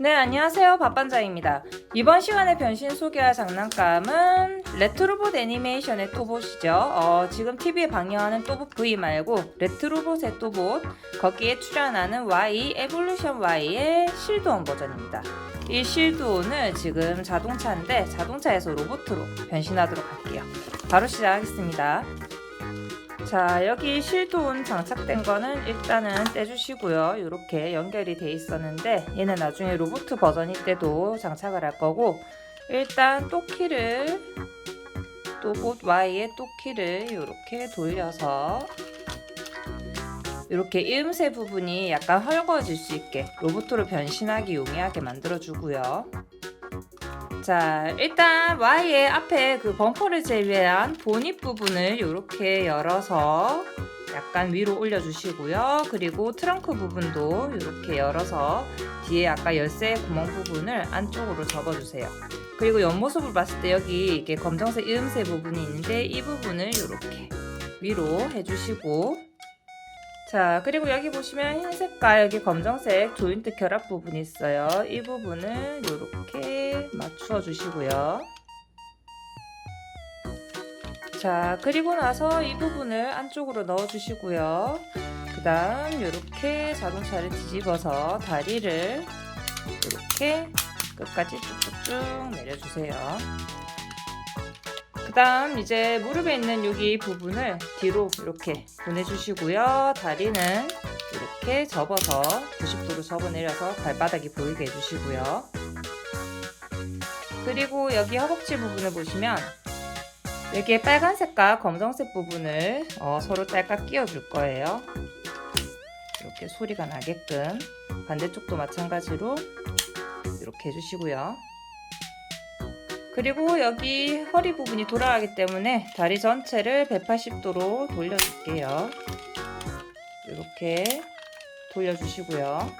네, 안녕하세요. 밥반장입니다. 이번 시간에 변신 소개할 장난감은 레트로봇 애니메이션의 또봇이죠. 어, 지금 TV에 방영하는 또봇 V 말고 레트로봇의 또봇, 거기에 출연하는 Y, 에볼루션 Y의 실드온 버전입니다. 이 실드온을 지금 자동차인데 자동차에서 로봇으로 변신하도록 할게요. 바로 시작하겠습니다. 자 여기 실드온 장착된 거는 일단은 떼주시고요. 이렇게 연결이 돼 있었는데 얘는 나중에 로봇 버전일 때도 장착을 할 거고 일단 또키를 또봇 Y의 또키를 이렇게 돌려서 이렇게 이음새 부분이 약간 헐거워질 수 있게 로봇으로 변신하기 용이하게 만들어 주고요 자, 일단 Y의 앞에 그 범퍼를 제외한 보닛 부분을 이렇게 열어서 약간 위로 올려주시고요. 그리고 트렁크 부분도 이렇게 열어서 뒤에 아까 열쇠 구멍 부분을 안쪽으로 접어주세요. 그리고 옆모습을 봤을 때 여기 이게 검정색 이음새 부분이 있는데 이 부분을 이렇게 위로 해주시고 자 그리고 여기 보시면 흰색과 여기 검정색 조인트 결합 부분이 있어요. 이 부분을 이렇게 맞추어 주시고요. 자 그리고 나서 이 부분을 안쪽으로 넣어 주시고요. 그 다음 이렇게 자동차를 뒤집어서 다리를 이렇게 끝까지 쭉쭉쭉 내려주세요 그 다음 이제 무릎에 있는 여기 부분을 뒤로 이렇게 보내주시고요. 다리는 이렇게 접어서 90도로 접어 내려서 발바닥이 보이게 해주시고요. 그리고 여기 허벅지 부분을 보시면 여기에 빨간색과 검정색 부분을 어, 서로 딸깍 끼워줄 거예요. 이렇게 소리가 나게끔 반대쪽도 마찬가지로 이렇게 해주시고요. 그리고 여기 허리 부분이 돌아가기 때문에 다리 전체를 180도로 돌려줄게요. 이렇게 돌려주시고요.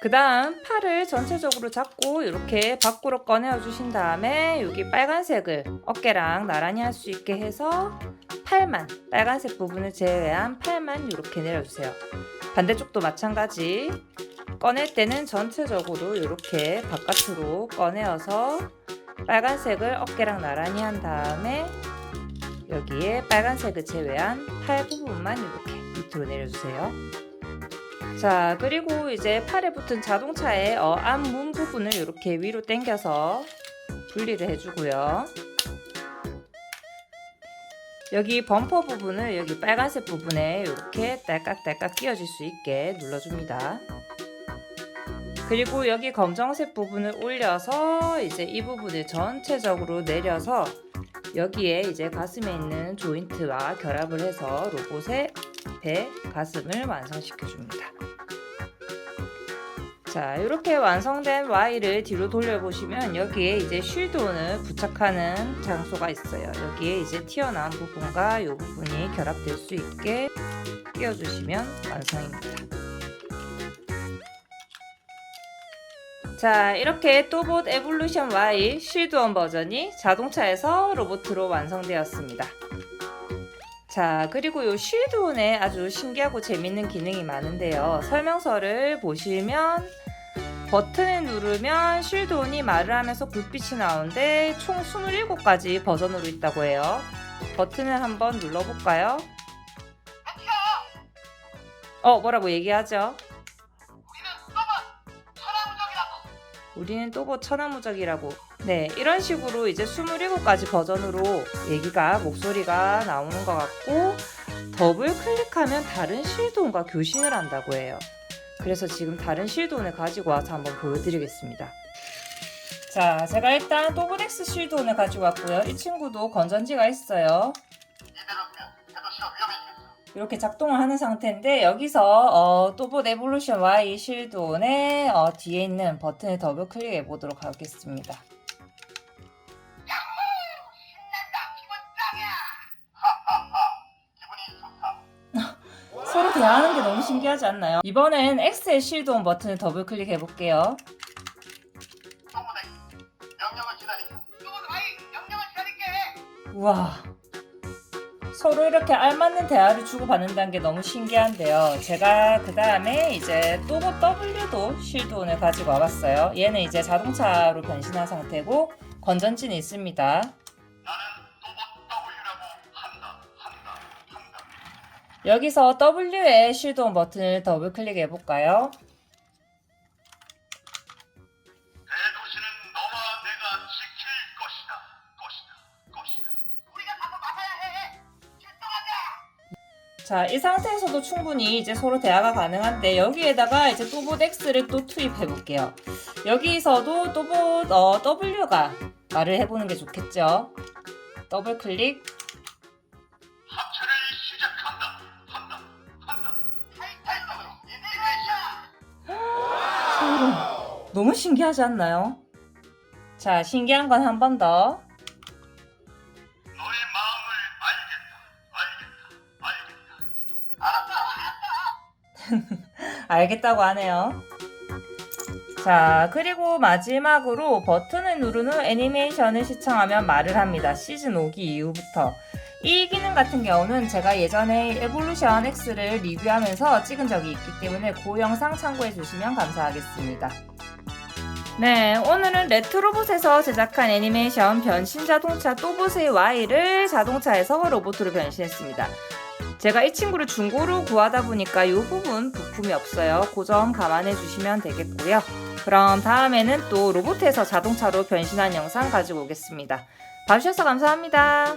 그 다음 팔을 전체적으로 잡고 이렇게 밖으로 꺼내어 주신 다음에 여기 빨간색을 어깨랑 나란히 할 수 있게 해서 팔만 빨간색 부분을 제외한 팔만 이렇게 내려주세요. 반대쪽도 마찬가지 꺼낼 때는 전체적으로 이렇게 바깥으로 꺼내어서 빨간색을 어깨랑 나란히 한 다음에 여기에 빨간색을 제외한 팔 부분만 이렇게 밑으로 내려주세요. 자 그리고 이제 팔에 붙은 자동차의 어, 앞문 부분을 이렇게 위로 당겨서 분리를 해주고요. 여기 범퍼 부분을 여기 빨간색 부분에 이렇게 딸깍딸깍 끼워질 수 있게 눌러줍니다. 그리고 여기 검정색 부분을 올려서 이제 이 부분을 전체적으로 내려서 여기에 이제 가슴에 있는 조인트와 결합을 해서 로봇의 배, 가슴을 완성시켜 줍니다. 자, 이렇게 완성된 Y를 뒤로 돌려보시면 여기에 이제 쉴드온을 부착하는 장소가 있어요. 여기에 이제 튀어나온 부분과 이 부분이 결합될 수 있게 끼워주시면 완성입니다. 자, 이렇게 또봇 에볼루션 Y 쉴드온 버전이 자동차에서 로봇으로 완성되었습니다. 자, 그리고 이 쉴드온에 아주 신기하고 재밌는 기능이 많은데요. 설명서를 보시면 버튼을 누르면 쉴드온이 말을 하면서 불빛이 나오는데 총 27가지 버전으로 있다고 해요. 버튼을 한번 눌러볼까요? 어, 뭐라고 얘기하죠? 우리는 또봇 천하무적이라고. 네, 이런 식으로 이제 27가지 버전으로 얘기가, 목소리가 나오는 것 같고, 더블 클릭하면 다른 실드온과 교신을 한다고 해요. 그래서 지금 다른 실드온을 가지고 와서 한번 보여드리겠습니다. 자, 제가 일단 또브렉스 실드온을 가지고 왔고요. 이 친구도 건전지가 있어요. 이렇게 작동을 하는 상태인데 여기서 어, 또봇 에볼루션 Y 실드온의 어, 뒤에 있는 버튼을 더블 클릭해 보도록 하겠습니다. 서로 대화하는 게 너무 신기하지 않나요? 이번엔 X의 실드온 버튼을 더블 클릭해 볼게요. 우와. 서로 이렇게 알맞는 대화를 주고받는다는 게 너무 신기한데요. 제가 그 다음에 이제 또보 W도 실드온을 가지고 와봤어요. 얘는 이제 자동차로 변신한 상태고 건전지는 있습니다. 여기서 W의 실드온 버튼을 더블 클릭해 볼까요? 자. 자, 이 상태에서도 충분히 이제 서로 대화가 가능한데 여기에다가 이제 또봇 X를 또 투입해 볼게요. 여기서도 또봇 어, W가 말을 해보는 게 좋겠죠. 더블 클릭. 합체를 시작한다, 한다, 한다. 타이탄으로 이니메이션. 너무 신기하지 않나요? 자, 신기한 건 한 번 더. 알았다. 알겠다고 하네요. 자, 그리고 마지막으로 버튼을 누른 후 애니메이션을 시청하면 말을 합니다. 시즌 5기 이후부터. 이 기능 같은 경우는 제가 예전에 에볼루션 X를 리뷰하면서 찍은 적이 있기 때문에 그 영상 참고해 주시면 감사하겠습니다. 네, 오늘은 레트로봇에서 제작한 애니메이션 변신 자동차 또봇의 Y를 자동차에서 로봇으로 변신했습니다. 제가 이 친구를 중고로 구하다 보니까 이 부분 부품이 없어요. 그 점 감안해 주시면 되겠고요. 그럼 다음에는 또 로봇에서 자동차로 변신한 영상 가지고 오겠습니다. 봐주셔서 감사합니다.